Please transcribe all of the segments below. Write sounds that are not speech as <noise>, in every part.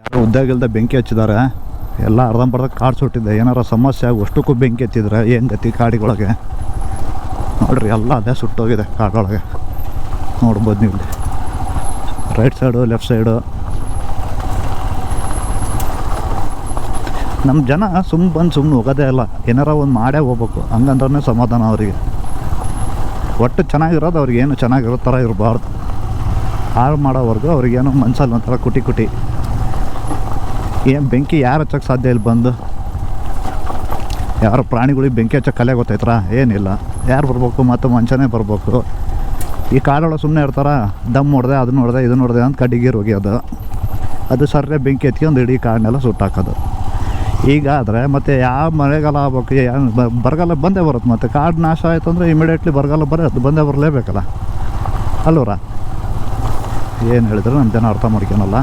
ಯಾರೋ ಉದ್ದಾಗಿಲ್ದ ಬೆಂಕಿ ಹಚ್ಚಿದಾರೆ. ಎಲ್ಲ ಅರ್ಧಂಬರ್ಧ ಕಾಡು ಸುಟ್ಟಿದ್ದೆ ಏನಾರ ಸಮಸ್ಯೆ ಆಗಿ ಅಷ್ಟಕ್ಕೂ ಬೆಂಕಿ ಹತ್ತಿದ್ರೆ ಏನು ಗತಿ ಕಾಡಿಗೊಳಗೆ? ನೋಡ್ರಿ, ಎಲ್ಲ ಅದೇ ಸುಟ್ಟೋಗಿದೆ ಕಾಡೊಳಗೆ. ನೋಡ್ಬೋದು ನೀವು ರೈಟ್ ಸೈಡು, ಲೆಫ್ಟ್ ಸೈಡು. ನಮ್ಮ ಜನ ಸುಮ್ಮ ಬಂದು ಸುಮ್ಮನೆ ಹೋಗೋದೇ ಇಲ್ಲ. ಏನಾರ ಒಂದು ಮಾಡೇ ಹೋಗ್ಬೇಕು. ಹಂಗಂದ್ರೆ ಸಮಾಧಾನ ಅವರಿಗೆ. ಒಟ್ಟು ಚೆನ್ನಾಗಿರೋದು ಅವ್ರಿಗೆ ಏನು ಚೆನ್ನಾಗಿರೋ ಥರ ಇರಬಾರ್ದು. ಹಾಳು ಮಾಡೋವರೆಗೂ ಅವ್ರಿಗೇನೋ ಮನ್ಸಲ್ಲಿ ಒಂಥರ ಕುಟಿ ಕುಟಿ. ಏನು ಬೆಂಕಿ ಯಾರು ಹಚ್ಚಕ್ಕೆ ಸಾಧ್ಯ ಇಲ್ಲ ಬಂದು? ಯಾರು ಪ್ರಾಣಿಗಳಿಗೆ ಬೆಂಕಿ ಹಚ್ಚಕ್ಕೆ ಕಲೆ ಗೊತ್ತೈತ್ರ? ಏನಿಲ್ಲ. ಯಾರು ಬರ್ಬೇಕು ಮತ್ತು ಮನುಷ್ಯನೇ ಬರಬೇಕು. ಈ ಕಾಡೊಳಗೆ ಸುಮ್ಮನೆ ಇರ್ತಾರ, ದಮ್ ಹೊಡೆದೆ ಅದನ್ನ ಹೊಡೆದೆ ಇದನ್ನ ಹೊಡೆದೆ ಅಂತ ಕಡಿಗೆ ಒಗೆಯೋದು. ಅದು ಸರ್ರೆ ಬೆಂಕಿ ಎತ್ಕೊಂಡು ಇಡೀ ಕಾಡನ್ನೆಲ್ಲ ಸುಟ್ಟಾಕೋದು. ಈಗ ಆದರೆ ಮತ್ತು ಯಾವ ಮಳೆಗಾಲ ಆಗ್ಬೇಕು ಬರಗಾಲ ಬಂದೇ ಬರುತ್ತೆ ಮತ್ತು. ಕಾಡು ನಾಶ ಆಯಿತು ಅಂದರೆ ಇಮಿಡಿಯೇಟ್ಲಿ ಬರಗಾಲ ಬರೋದು ಬಂದೇ ಬರಲೇಬೇಕಲ್ಲ. ಅಲ್ಲೋರಾ? ಏನು ಹೇಳಿದ್ರು ನಮ್ಮ ಜನ ಅರ್ಥ ಮಾಡ್ಕೊಳಲ್ಲ.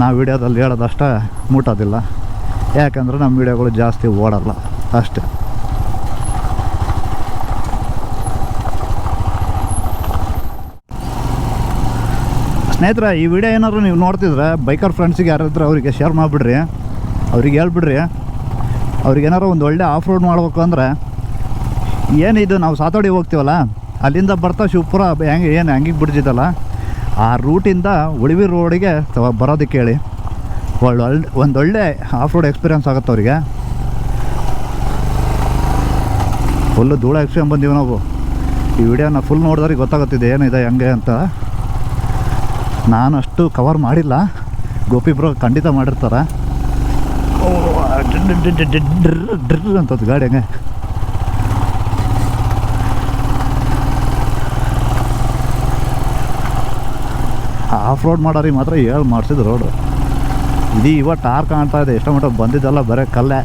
ನಾವು ವಿಡಿಯೋದಲ್ಲಿ ಹೇಳೋದಷ್ಟೇ ಮುಟ್ಟೋದಿಲ್ಲ. ಯಾಕಂದ್ರೆ ನಮ್ಮ ವಿಡಿಯೋಗಳು ಜಾಸ್ತಿ ಓಡಲ್ಲ. ಅಷ್ಟೆ. ಸ್ನೇಹಿತರೆ, ಈ ವಿಡಿಯೋ ಏನಾದ್ರು ನೀವು ನೋಡ್ತಿದ್ರೆ ಬೈಕರ್ ಫ್ರೆಂಡ್ಸಿಗೆ ಯಾರಾದ್ರೂ ಅವರಿಗೆ ಶೇರ್ ಮಾಡಿಬಿಡ್ರಿ. ಅವ್ರಿಗೆ ಹೇಳ್ಬಿಡ್ರಿ. ಅವ್ರಿಗೆ ಏನಾರು ಒಂದು ಒಳ್ಳೆ ಆಫ್ ರೋಡ್ ಮಾಡ್ಬೇಕು ಅಂದರೆ, ಏನಿದು, ನಾವು ಸಾತೋಡಿ ಹೋಗ್ತೀವಲ್ಲ, ಅಲ್ಲಿಂದ ಬರ್ತಾ ಶಿವಪುರ, ಹೆಂಗೆ, ಏನು, ಹಂಗಿಗೆ ಬಿಡ್ತಿದ್ದಲ್ಲ ಆ ರೂಟಿಂದ ಉಳಿವಿ ರೋಡಿಗೆ ಬರೋದಕ್ಕೆ ಹೇಳಿ ಒಳ್ಳೆ ಒಂದೊಳ್ಳೆ ಆಫ್ ರೋಡ್ ಎಕ್ಸ್ಪೀರಿಯನ್ಸ್ ಆಗುತ್ತೆ ಅವರಿಗೆ. ಫುಲ್ಲು ಧೂಳ ಎಕ್ಸ್ಪೀರಿಯನ್ ಬಂದೀವಿ ನಾವು. ಈ ವಿಡಿಯೋನ ಫುಲ್ ನೋಡಿದವ್ರಿಗೆ ಗೊತ್ತಾಗುತ್ತಿದೆ ಏನಿದೆ ಹೆಂಗೆ ಅಂತ. ನಾನು ಅಷ್ಟು ಕವರ್ ಮಾಡಿಲ್ಲ. ಗೋಪಿ ಬ್ರೋ ಖಂಡಿತ ಮಾಡಿರ್ತಾರೆ. ಡ್ರ್ ಡ್ರ್ ಅಂತದ್ದು ಗಾಡಿ ಹಂಗೆ. ಆಫ್ ರೋಡ್ ಮಾಡೋರಿಗೆ ಮಾತ್ರ ಹೇಳಿ ಮಾಡಿಸಿದ್ರು ರೋಡು ಇದು ಇವ ಟಾರ್ ಕಾಣ್ತಾ ಇದೆ. ಎಷ್ಟೋ ಮಟ್ಟ ಬಂದಿದ್ದಲ್ಲ ಬರೀ ಕಲ್ಲೇ.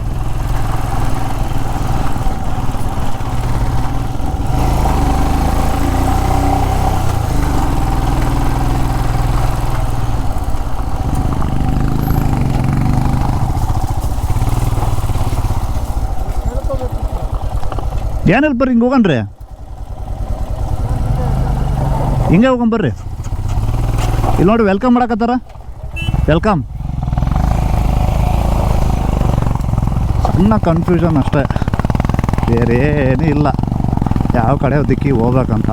ಏನಿಲ್ಲ ಬರ್ರಿ ಹಿಂಗೆ ಹೋಗಣ್ರಿ ಹಿಂಗೆ ಹೋಗಂಬರ್ರಿ ಇಲ್ಲಿ ನೋಡಿ ವೆಲ್ಕಮ್ ಮಾಡಕತ್ತಾರ? ವೆಲ್ಕಮ್ ಸಣ್ಣ ಕನ್ಫ್ಯೂಷನ್ ಅಷ್ಟೇ. ಬೇರೆ ಇಲ್ಲ. ಯಾವ ಕಡೆ ದಿಕ್ಕಿ ಹೋಗ್ಬೇಕಂತ.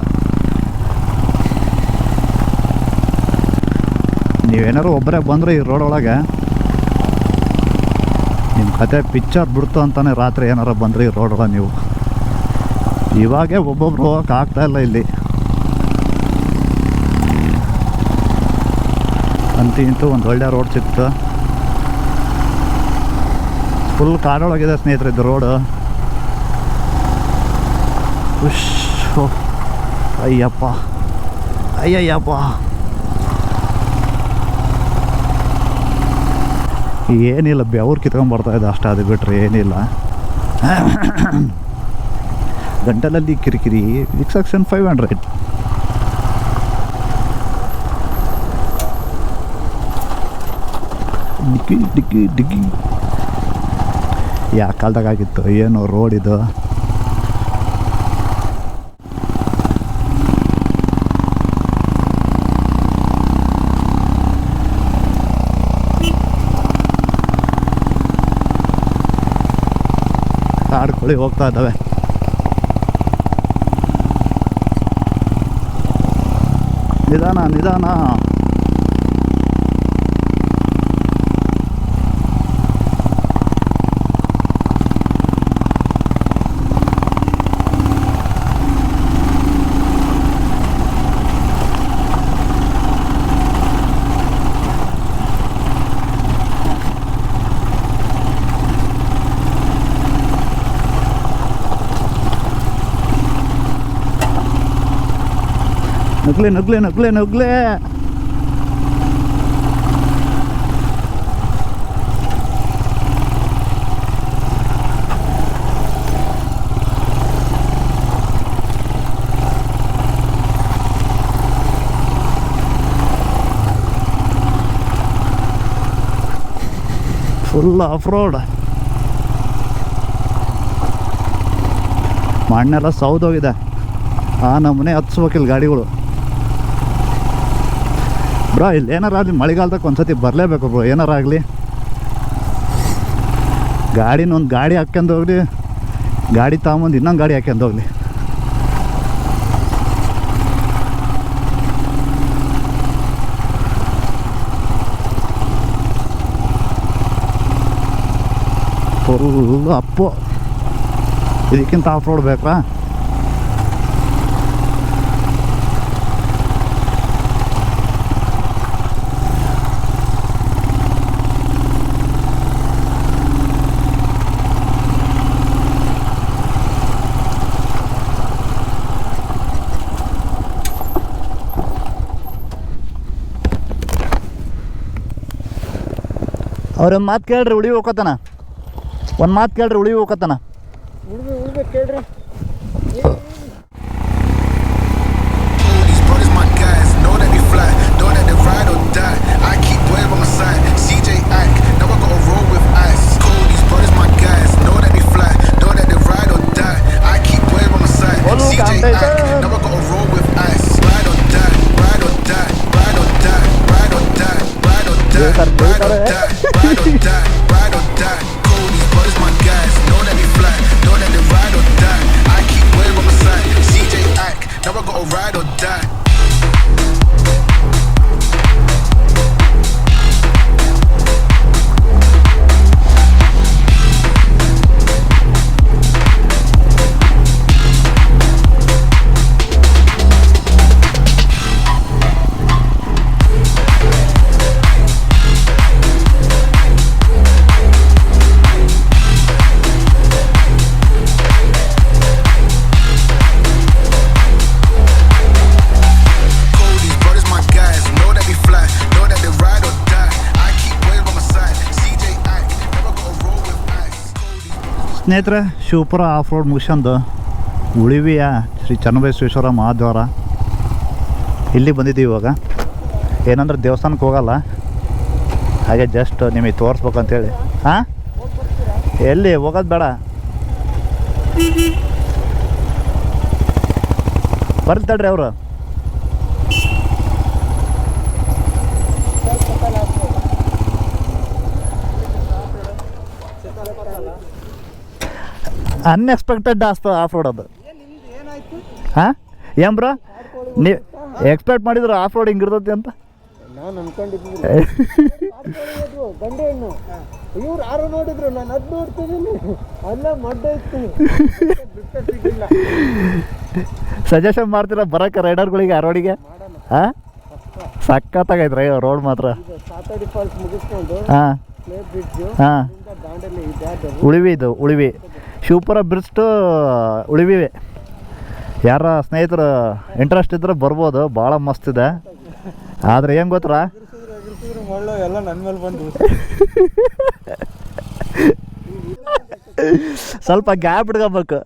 ನೀವೇನಾರು ಒಬ್ಬರೇ ಬಂದರೆ ಈ ರೋಡ್ ಒಳಗೆ? ನಿಮ್ಮ ಕತೆ ಪಿಕ್ಚರ್ ಬಿಡ್ತು ಅಂತಾನೆ ರಾತ್ರಿ ಏನಾರು ಬಂದರೆ ಈ ರೋಡ್ ಒಳಗೆ ನೀವು. ಇವಾಗೇ ಒಬ್ಬೊಬ್ರು ಹೋಗೋಕ್ಕಾಗ್ತಾಯಿಲ್ಲ ಆಗ್ತಾ ಇಲ್ಲ ಇಲ್ಲಿ. ಅಂತೂ ಒಂದು ಒಳ್ಳೆ ರೋಡ್ ಸಿಕ್ತು. ಫುಲ್ ಕಾಡೊಳಗಿದೆ ಸ್ನೇಹಿತರೆ ಇದು ರೋಡು ಉಶ್ ಅಯ್ಯಪ್ಪ. ಅಯ್ಯಯ್ಯಪ್ಪ. ಏನಿಲ್ಲ ಬೆವ್ರು ಕಿತ್ಕೊಂಡ್ ಇದೆ ಅಷ್ಟೇ, ಅದು ಬಿಟ್ರೆ ಏನಿಲ್ಲ. <coughs> ಗಂಟಲಲ್ಲಿ ಕಿರಿಕಿರಿ ವಿಕ್ಸಾಕ್ಷನ್ ಫೈವ್ ಹಂಡ್ರೆಡ್ ಡಿಕ್ಕಿ ಡಿಕ್ಕಿ ಡಿಕ್ಕಿ. ಯಾ ಕಾಲ್ದಾಗ ಆಗಿತ್ತು ಏನು ರೋಡ್ ಇದು? ಆಡ್ಕೊಳ್ಳಿ ಹೋಗ್ತಾ ಇದ್ದಾವೆ. ನಿಧಾನ ನಿಧಾನ. ನಗ್ಲೆ ನಗ್ಲೆ ನಗ್ಲೆ ನಗ್ಲೆ. ಫುಲ್ ಆಫ್ ರೋಡ್ ಮಣ್ಣೆಲ್ಲ ಸೌದೋಗಿದೆ. ಆ ನಮೂನೆ ಹತ್ಸ್ಬೇಕಿಲ್ಲ ಗಾಡಿಗಳು. ಬ್ರೋ, ಇಲ್ಲಿ ಏನಾರ ಆಗಲಿ, ಮಳೆಗಾಲದಾಗ ಒಂದ್ಸತಿ ಬರಲೇಬೇಕು ಬ್ರೋ, ಏನಾರ ಆಗಲಿ. ಗಾಡಿನ ಒಂದು ಗಾಡಿ ಹಾಕ್ಯಂದು ಹೋಗ್ಲಿ, ಗಾಡಿ ತಗೊಂಬಂದು ಇನ್ನೊಂದು ಗಾಡಿ ಹಾಕ್ಯಂದು ಹೋಗ್ಲಿ. ಅಪ್ಪು. ಇದಕ್ಕಿಂತ ಆಫ್ ರೋಡ್ ಬೇಕಾ ಅವ್ರೊಂದು ಮಾತು ಕೇಳ್ರಿ ಉಳಿ ಹೋಗತ್ತಾನ ಒಂದು ಮಾತು ಕೇಳ್ರಿ ಉಳಿ ಹೋಗತ್ತಾನ ಕೇಳ್ರಿ. ಸ್ನೇಹಿತರೆ, ಶಿವಪುರ ಆಫ್ ರೋಡ್ ಮುಗಿಸ್ಕೊಂಡು ಉಳಿವಿಯ ಶ್ರೀ ಚನ್ನಬಸವೇಶ್ವರ ಮಹಾದ್ವಾರ ಇಲ್ಲಿ ಬಂದಿದ್ದೀವಿ ಇವಾಗ. ಏನಂದ್ರೆ ದೇವಸ್ಥಾನಕ್ಕೆ ಹೋಗಲ್ಲ. ಹಾಗೆ ಜಸ್ಟ್ ನಿಮಗೆ ತೋರಿಸ್ಬೇಕಂತೇಳಿ. ಹಾಂ? ಎಲ್ಲಿ? ಹೋಗೋದು ಬೇಡ. ಬರ್ತಾಡ್ರಿ ಅವರು. ಅನ್ಎಕ್ಸ್ಪೆಕ್ಟೆಡ್ ಆಸ್ತ ಆಫ್ ರೋಡ್ ಅದು. ಹಾಂ? ಏನು ಬ್ರೋ ನೀ ಎಕ್ಸ್ಪೆಕ್ಟ್ ಮಾಡಿದ್ರು ಆಫ್ ರೋಡ್ ಹಿಂಗಿರ್ತೈತಿ ಅಂತ? ನಾನು ಅನ್ಕೊಂಡಿದ್ದೀನಿ. ಗಂಡ ಹೆಣ್ಣು ಇವ್ರು ಯಾರು ನೋಡಿದ್ರು? ನಾನು ಅದ್ ನೋಡ್ತಿದ್ದೀನಿ ಅಲ್ಲ ಮಡ್ಡ ಇತ್ತು. ಬಿಟ್ಟ ಸಿಗಿಲ್ಲ ಸಜೆಷನ್ ಮಾಡ್ತೀರಾ? ಬರಕ್ಕೆ ರೈಡರ್ಗಳಿಗೆ ಆ ರೋಡಿಗೆ ಹಾಂ? ರೀ ರೋಡ್ ಮಾತ್ರ. ಇದು ಸಾತಡಿ ಫಾಲ್ಸ್ ಮುಗಿಸ್ಕೊಂಡು ಹಾಂ. ಹಾಂ. ಉಳಿವಿ ಇದು ಉಳಿವಿ. ಶಿವಪುರ ಬ್ರಿಡ್ಜ್ ಟು ಉಳಿವಿ ಯಾರ ಸ್ನೇಹಿತರು ಇಂಟ್ರೆಸ್ಟ್ ಇದ್ರೆ ಬರ್ಬೋದು, ಭಾಳ ಮಸ್ತ್ ಇದೆ. ಆದರೆ ಏನು ಗೊತ್ತಾ ಎಲ್ಲ ನನ್ನ ಮೇಲೆ ಬಂದು ಸ್ವಲ್ಪ ಗ್ಯಾಪ್ ಇಟ್ಕೋಬೇಕು.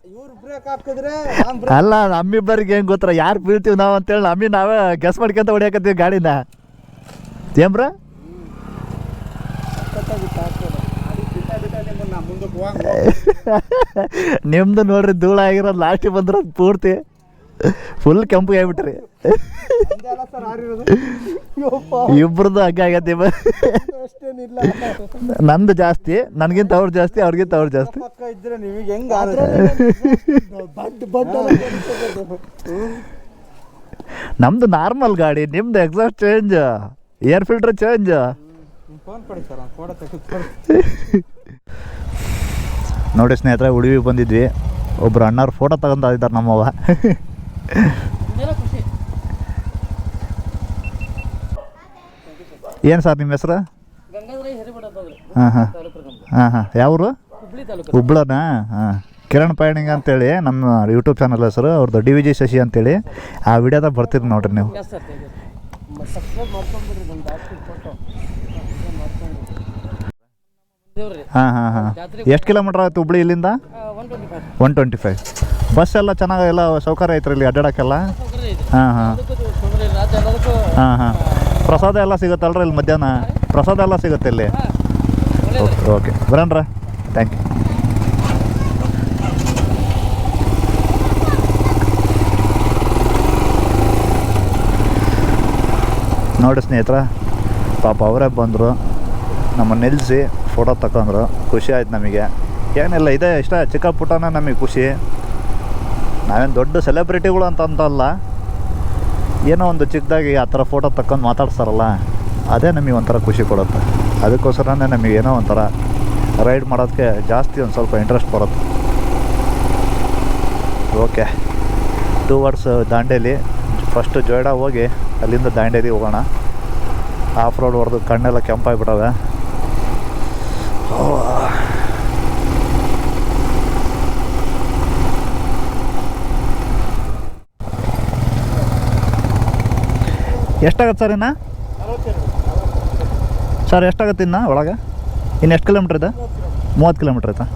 ಅಲ್ಲ, ನಮ್ಮಿಬ್ಬರಿಗೆ ಏನು ಗೊತ್ತರ? ಯಾರು ಬೀಳ್ತೀವಿ ನಾವು ಅಂತೇಳಿ ನಮ್ಮಿ ನಾವೇ ಗೆಸ್ ಮಾಡ್ಕೊಂತ ಹೊಡಿಯಾಕತ್ತೀವಿ ಗಾಡಿನ. ಏನ್ರ ಮುಂದಕ್ಕೆ ಹೋಗ <laughs> ನಿಮ್ದು ನೋಡ್ರಿ ಧೂಳ ಆಗಿರೋದು ಲಾಸ್ಟಿಗೆ ಬಂದಿರೋದು ಪೂರ್ತಿ ಫುಲ್ ಕೆಂಪು ಆಗ್ಬಿಟ್ರಿ. ಇಬ್ರದ್ದು ಹಂಗೆ ಆಗತ್ತೆ ಇವ. ಅಷ್ಟೇನಿಲ್ಲ. ನಂದು ಜಾಸ್ತಿ ನನಗಿಂತ ಅವ್ರು ಜಾಸ್ತಿ ಅವ್ರಿಗಿಂತ ಅವ್ರು ಜಾಸ್ತಿ. ನಮ್ದು ನಾರ್ಮಲ್ ಗಾಡಿ ನಿಮ್ದು exhaust change air filter change ನೋಡಿ ಸ್ನೇಹಿತರೆ ಉಳಿವಿ ಬಂದಿದ್ವಿ. ಒಬ್ರು ಅಣ್ಣವ್ರು ಫೋಟೋ ತಗೊಂತ ಇದ್ದಾರೆ ನಮ್ಮವ ಏನು ಸರ್ ನಿಮ್ಮ ಹೆಸರು? ಹಾಂ ಹಾಂ. ಹಾಂ ಹಾಂ. ಯಾವರು ಹುಬ್ಳನಾ? ಹಾಂ. ಕಿರಣ್ ಪಯಣಿಂಗ್ ಅಂತೇಳಿ ನಮ್ಮ ಯೂಟ್ಯೂಬ್ ಚಾನಲ್ ಹೆಸರು. ಅವ್ರದ್ದು ಡಿ ವಿ ಜಿ ಶಶಿ ಅಂತೇಳಿ. ಆ ವಿಡಿಯೋದಾಗ ಬರ್ತೀರಿ ನೋಡ್ರಿ ನೀವು ಎಸ್ ಸರ್ ತೆಗೆದು. ಸಬ್ಸ್ಕ್ರೈಬ್ ಮಾಡ್ಕೊಂಡ್ಬಿಡ್ರಿ ನಮ್ಮ ಜಾಸ್ತಿ ಫೋಟೋ ದೇವ್ರಿ ಹಾಂ ಹಾಂ ಹಾಂ. ಎಷ್ಟು ಕಿಲೋಮೀಟ್ರ್ ಆಯ್ತು ಹುಬ್ಳಿ ಇಲ್ಲಿಂದ? ಒನ್ ಟ್ವೆಂಟಿ ಫೈವ್ ಬಸ್ ಎಲ್ಲ ಚೆನ್ನಾಗಿ ಎಲ್ಲ ಸೌಕರ್ಯ ಐತ್ರಿ ಇಲ್ಲಿ ಅಡ್ಡಾಡಕ್ಕೆಲ್ಲ? ಹಾಂ ಹಾಂ. ಹಾಂ ಹಾಂ. ಪ್ರಸಾದ ಎಲ್ಲ ಸಿಗುತ್ತಲ್ರಿ ಇಲ್ಲಿ ಮಧ್ಯಾಹ್ನ? ಪ್ರಸಾದ ಎಲ್ಲ ಸಿಗುತ್ತೆ ಇಲ್ಲಿ? Okay okay. ಬರೋಣ್ರ. ಥ್ಯಾಂಕ್ ಯು ನೋಡಿ ಸ್ನೇಹಿತರ ಪಾಪ ಅವರೇ ಬಂದರು. ನಮ್ಮ ನಿಲ್ಲಿಸಿ ಫೋಟೋ ತಗೊಂಡ್ರು ಖುಷಿ ಆಯ್ತು ನಮಗೆ. ಏನಿಲ್ಲ, ಇದೆ, ಇಷ್ಟ ಚಿಕ್ಕ ಪುಟ್ಟನ ನಮಗೆ ಖುಷಿ. ನಾವೇನು ದೊಡ್ಡ ಸೆಲೆಬ್ರಿಟಿಗಳು ಅಂತ ಅಂತಲ್ಲ. ಏನೋ ಒಂದು ಚಿಕ್ಕದಾಗಿ ಆ ಥರ ಫೋಟೋ ತಕ್ಕೊಂಡು ಮಾತಾಡ್ತಾರಲ್ಲ ಅದೇ ನಮಗೆ ಒಂಥರ ಖುಷಿ ಕೊಡುತ್ತೆ. ಅದಕ್ಕೋಸ್ಕರನೇ ನಮಗೆ ಏನೋ ಒಂಥರ ರೈಡ್ ಮಾಡೋದಕ್ಕೆ ಜಾಸ್ತಿ ಒಂದು ಸ್ವಲ್ಪ ಇಂಟ್ರೆಸ್ಟ್ ಬರುತ್ತೆ. Okay two words Dandeli. First Joida ಹೋಗಿ ಅಲ್ಲಿಂದ ದಾಂಡೇಲಿ ಹೋಗೋಣ. ಆಫ್ ರೋಡ್ ಹೊಡೆದು ಕಣ್ಣೆಲ್ಲ ಕೆಂಪಾಗಿಬಿಟ್ಟವೆ. ಎಷ್ಟಾಗತ್ತೆ ಸರ್ ಇನ್ನ? ಸರ್, ಎಷ್ಟಾಗತ್ತೆ ಇನ್ನ ಒಳಗೆ? ಇನ್ನು ಎಷ್ಟು ಕಿಲೋಮೀಟ್ರ್ ಇದೆ? ಮೂವತ್ತು ಕಿಲೋಮೀಟ್ರ್ ಆಯ್ತಾ?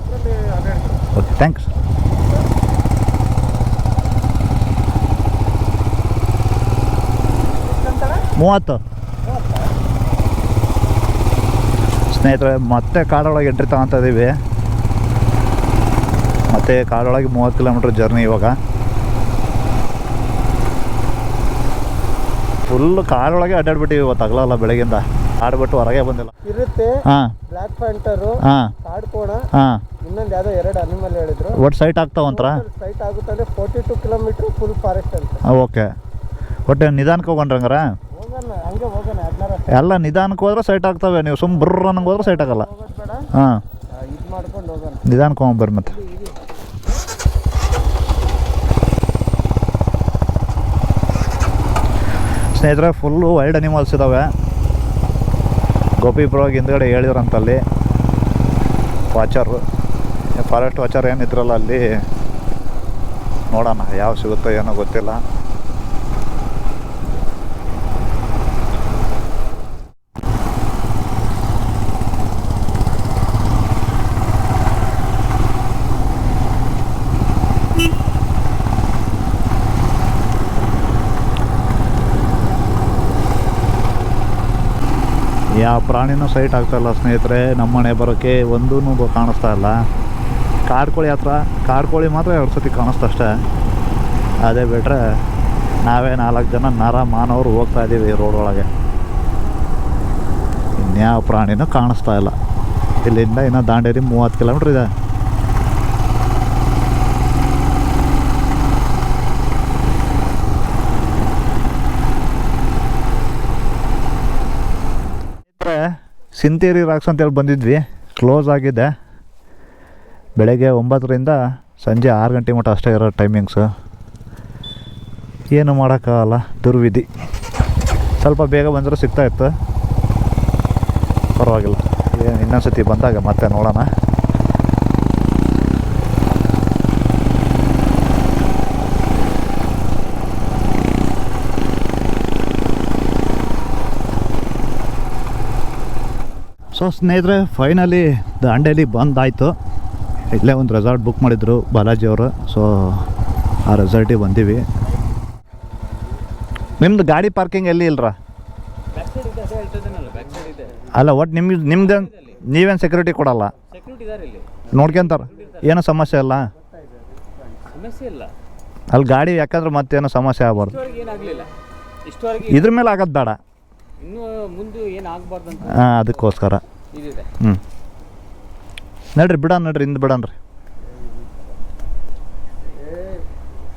ಓಕೆ ಥ್ಯಾಂಕ್ಸ್ ಮೂವತ್ತು? ಸ್ನೇಹಿತರೆ ಮತ್ತೆ ಕಾಡೊಳಗೆ ಎಂಟ್ರಿ ಇದ್ದೀವಿ ಮತ್ತೆ ಕಾಡೊಳಗೆ ಮೂವತ್ತು ಕಿಲೋಮೀಟ್ರ್ ಜರ್ನಿ ಇವಾಗ. ಫುಲ್ ಕಾಡೊಳಗೆ ಅಡ್ಡಾಡ್ಬಿಟ್ಟಿವಿ ಇವತ್ತು ಹಗಲಲ್ಲ ಬೆಳಗ್ಗಿಂದ ಆಡ್ಬಿಟ್ಟು ಹೊರಗೆ ಬಂದಿಲ್ಲ. ಇರುತ್ತೆ ಹಾಂ. ಪ್ಯಾಂಟರ್ ಕಾಡ್ಕೋಣ ಇನ್ನೊಂದು ಯಾವುದೋ ಎರಡು ಅನಿಮಲ್ ಹೇಳಿದ್ರು. ಒಟ್ಟು ಸೈಟ್ ಆಗ್ತಾವಂತರ ಸೈಟ್ ಆಗುತ್ತೆ ಅಂದ್ರೆ forty two kilometre full forest ಅಂತ. ಓಕೆ. ಒಟ್ಟು ನಿಧಾನಕ್ಕೆ ಹೋಗೊಂಡ್ರಂಗಾರ ಹೋಗೋಣ ಹಂಗೆ ಹೋಗೋಣ ಹದಿನಾರು ಎಲ್ಲ ನಿಧಾನಕ್ಕೆ ಹೋದ್ರೆ ಸೈಟ್ ಆಗ್ತವೆ. ನೀವು ಸುಮ್ಮ ಬರ್ರ ಅನ್ನಂಗೆ ಹೋದ್ರೆ ಸೈಟ್ ಆಗಲ್ಲ. ಹಾಂ. ನಿಧಾನಕ್ಕೆ ಹೋಗ್ಬರ್ರಿ ಮತ್ತೆ. ಸ್ನೇಹಿತರೆ ಫುಲ್ಲು ವೈಲ್ಡ್ ಅನಿಮಲ್ಸ್ ಇದ್ದಾವೆ ಗೋಪಿ ಬ್ರೋಗ್ ಹಿಂದ್ಗಡೆ ಹೇಳಿದ್ರಂತಲ್ಲಿ. ವಾಚರು ಫಾರೆಸ್ಟ್ ವಾಚರ್ ಏನಿದ್ರಲ್ಲ ಅಲ್ಲಿ. ನೋಡೋಣ ಯಾವ ಸಿಗುತ್ತೋ ಏನೋ ಗೊತ್ತಿಲ್ಲ. ಯಾವ ಪ್ರಾಣಿನೂ ಸೈಟ್ ಆಗ್ತಾಯಿಲ್ಲ ಸ್ನೇಹಿತರೆ. ನಮ್ಮ ಮನೆ ಬರೋಕ್ಕೆ ಒಂದೂ ಕಾಣಿಸ್ತಾ ಇಲ್ಲ. ಕಾಡ್ಕೋಳಿ ಹತ್ರ, ಕಾಡ್ಕೋಳಿ ಮಾತ್ರ ಎರಡು ಸತಿ ಕಾಣಿಸ್ತಾ ಅಷ್ಟೇ ಅದೇ ಬಿಟ್ಟರೆ ನಾವೇ ನಾಲ್ಕು ಜನ ನರ ಮಾನವರು ಹೋಗ್ತಾ ಇದ್ದೀವಿ ರೋಡ್ ಒಳಗೆ. ಇನ್ಯಾವ ಪ್ರಾಣಿನೂ ಕಾಣಿಸ್ತಾ ಇಲ್ಲ. ಇಲ್ಲಿಂದ ಇನ್ನೂ ದಾಂಡೇರಿ ಮೂವತ್ತು ಕಿಲೋಮೀಟ್ರ್ ಇದೆ ಸ್ನೇಹಿತರೆ ಸಿಂತೇರಿ ರಾಕ್ಸ್ ಅಂತೇಳಿ ಬಂದಿದ್ವಿ. ಕ್ಲೋಸ್ ಆಗಿದೆ. ಬೆಳಗ್ಗೆ ಒಂಬತ್ತರಿಂದ ಸಂಜೆ ಆರು ಗಂಟೆ ಮಟ್ಟ ಅಷ್ಟೇ ಇರೋ ಟೈಮಿಂಗ್ಸು ಏನು ಮಾಡೋಕ್ಕಾಗಲ್ಲ, ದುರ್ವಿಧಿ. ಸ್ವಲ್ಪ ಬೇಗ ಬಂದರೆ ಸಿಗ್ತಾಯಿತ್ತು ಪರವಾಗಿಲ್ಲ. ಏನು ಇನ್ನೊಂದ್ಸತಿ ಬಂದಾಗ ಮತ್ತೆ ನೋಡೋಣ. ಸೊ ಸ್ನೇಹಿತರೆ ಫೈನಲಿ ದಾಂಡೇಲಿ ಬಂದಾಯಿತು. ಇಲ್ಲೇ ಒಂದು ರೆಸಾರ್ಟ್ ಬುಕ್ ಮಾಡಿದ್ರು ಬಾಲಾಜಿ ಅವರು. ಸೊ ಆ ರೆಸಾರ್ಟಿಗೆ ಬಂದೀವಿ. ನಿಮ್ದು ಗಾಡಿ ಪಾರ್ಕಿಂಗ್ ಎಲ್ಲಿ ಇದೆ ಅಲ್ಲ ಒಟ್ಟು ನಿಮ್ಗೆ, ನಿಮ್ದು ನೀವೇನು ಸೆಕ್ಯೂರಿಟಿ ಕೊಡಲ್ಲ? ನೋಡ್ಕೊಂತಾರ? ಏನೋ ಸಮಸ್ಯೆ ಅಲ್ಲ ಅಲ್ಲಿ ಗಾಡಿ ಯಾಕಂದ್ರೆ ಮತ್ತೇನೋ ಸಮಸ್ಯೆ ಆಗಬಾರ್ದು. ಇದ್ರ ಮೇಲೆ ಆಗೋದು ಬೇಡ. ಇನ್ನೂ ಮುಂದೆ ಏನು ಆಗಬಾರ್ದು ಅಂತ ಹಾಂ ಅದಕ್ಕೋಸ್ಕರ. ಇದಿದೆ. ಹ್ಞೂ ನಡ್ರಿ ಬಿಡ ನಡ್ರಿ ಹಿಂದೆ ಬಿಡೋಣ ರೀ.